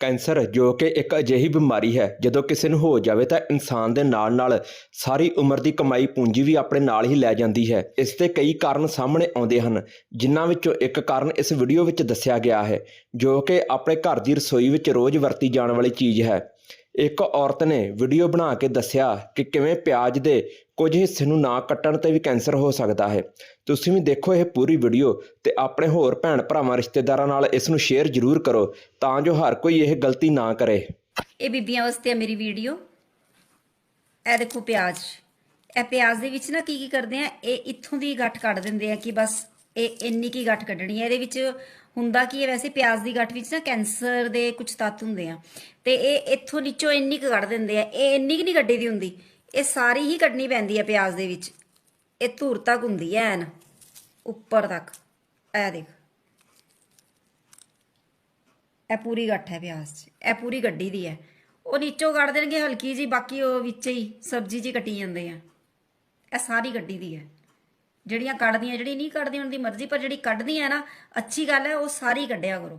Cancer, ਜੋ ਕਿ ਇੱਕ ਅਜਿਹੀ ਬਿਮਾਰੀ ਹੈ। ਜਦੋਂ ਕਿਸੇ ਨੂੰ ਹੋ ਜਾਵੇ ਤਾਂ ਇਨਸਾਨ ਦੇ ਨਾਲ-ਨਾਲ ਸਾਰੀ ਉਮਰ ਦੀ ਕਮਾਈ ਪੂੰਜੀ ਵੀ ਆਪਣੇ ਨਾਲ ਹੀ ਲੈ ਜਾਂਦੀ ਹੈ। ਇਸ 'ਤੇ ਕਈ ਕਾਰਨ ਸਾਹਮਣੇ ਆਉਂਦੇ ਹਨ, ਜਿਨ੍ਹਾਂ ਵਿੱਚੋਂ ਇੱਕ ਕਾਰਨ ਇਸ ਵੀਡੀਓ ਵਿੱਚ ਦੱਸਿਆ ਗਿਆ ਹੈ, ਜੋ ਕਿ ਆਪਣੇ ਘਰ ਦੀ ਰਸੋਈ ਵਿੱਚ ਰੋਜ਼ ਵਰਤੀ ਜਾਣ ਵਾਲੀ ਚੀਜ਼ ਹੈ। ਇੱਕ ਔਰਤ ਨੇ ਵੀਡੀਓ ਬਣਾ ਕੇ ਦੱਸਿਆ ਕਿ ਕਿਵੇਂ ਪਿਆਜ਼ ਦੇ ਕੁਝ ਹਿੱਸੇ ਨੂੰ ਨਾ ਕੱਟਣ ਤੇ ਵੀ ਕੈਂਸਰ ਹੋ ਸਕਦਾ ਹੈ। ਤੁਸੀਂ ਵੀ ਦੇਖੋ ਇਹ ਪੂਰੀ ਵੀਡੀਓ ਤੇ ਆਪਣੇ ਹੋਰ ਭੈਣ ਭਰਾਵਾਂ, ਰਿਸ਼ਤੇਦਾਰਾਂ ਨਾਲ ਇਸ ਨੂੰ ਸ਼ੇਅਰ ਜ਼ਰੂਰ ਕਰੋ ਤਾਂ ਜੋ ਹਰ ਕੋਈ ਇਹ ਗਲਤੀ ਨਾ ਕਰੇ। ਇਹ ਬੀਬੀਆਂ ਵਾਸਤੇ ਆ ਮੇਰੀ ਵੀਡੀਓ ਇਹ ਦੇਖੋ ਪਿਆਜ਼। ਇਹ ਪਿਆਜ਼ ਦੇ ਵਿੱਚ ਨਾ ਕੀ ਕੀ ਕਰਦੇ ਆ, ਇਹ ਇੱਥੋਂ ਦੀ ਗੱਠ ਕੱਢ ਦਿੰਦੇ ਆ ਕਿ ਬਸ ਇਹ ਇੰਨੀ ਕੀ ਗੱਠ ਕੱਢਣੀ ਹੈ? ਇਹਦੇ ਵਿੱਚ ਹੁੰਦਾ ਕੀ ਹੈ ਵੈਸੇ ਪਿਆਜ਼ ਦੀ ਗੱਠ ਵਿੱਚ ਨਾ ਕੈਂਸਰ ਦੇ ਕੁਝ ਤੱਤ ਹੁੰਦੇ ਆ। ਤੇ ਇਹ ਇੱਥੋਂ ਨੀਚੋਂ ਇੰਨੀ ਕੁ ਕੱਢ ਦਿੰਦੇ ਆ। ਇਹ ਇੰਨੀ ਕੁ ਨਹੀਂ ਕੱਢੀ ਦੀ ਹੁੰਦੀ। ਇਹ ਸਾਰੀ ਹੀ ਕੱਢਣੀ ਪੈਂਦੀ ਹੈ ਪਿਆਜ਼ ਦੇ ਵਿੱਚ। ਇਹ ਧੂਰ ਤੱਕ ਹੁੰਦੀ ਹੈ ਐਨ। ਉੱਪਰ ਤੱਕ। ਇਹ ਦੇਖ। ਇਹ ਪੂਰੀ ਗੱਠ ਹੈ ਪਿਆਜ਼ 'ਚ। ਇਹ ਪੂਰੀ ਗੱਡੀ ਦੀ ਹੈ ਉਹ ਨੀਚੋਂ ਕੱਢ ਦੇਣਗੇ ਹਲਕੀ ਜੀ ਬਾਕੀ ਉਹ ਵਿੱਚ ਹੀ ਸਬਜ਼ੀ ਜੀ ਕੱਟੀ ਜਾਂਦੇ ਆ। ਇਹ ਸਾਰੀ ਗੱਡੀ ਦੀ ਹੈ ਜਿਹੜੀਆਂ ਕੱਢਦੀਆਂ, ਜਿਹੜੀ ਨਹੀਂ ਕੱਢਦੀ ਉਹਨਾਂ ਦੀ ਮਰਜ਼ੀ, ਪਰ ਜਿਹੜੀ ਕੱਢਦੀਆਂ ਨਾ, ਅੱਛੀ ਗੱਲ ਹੈ, ਉਹ ਸਾਰੀ ਕੱਢਿਆ ਕਰੋ।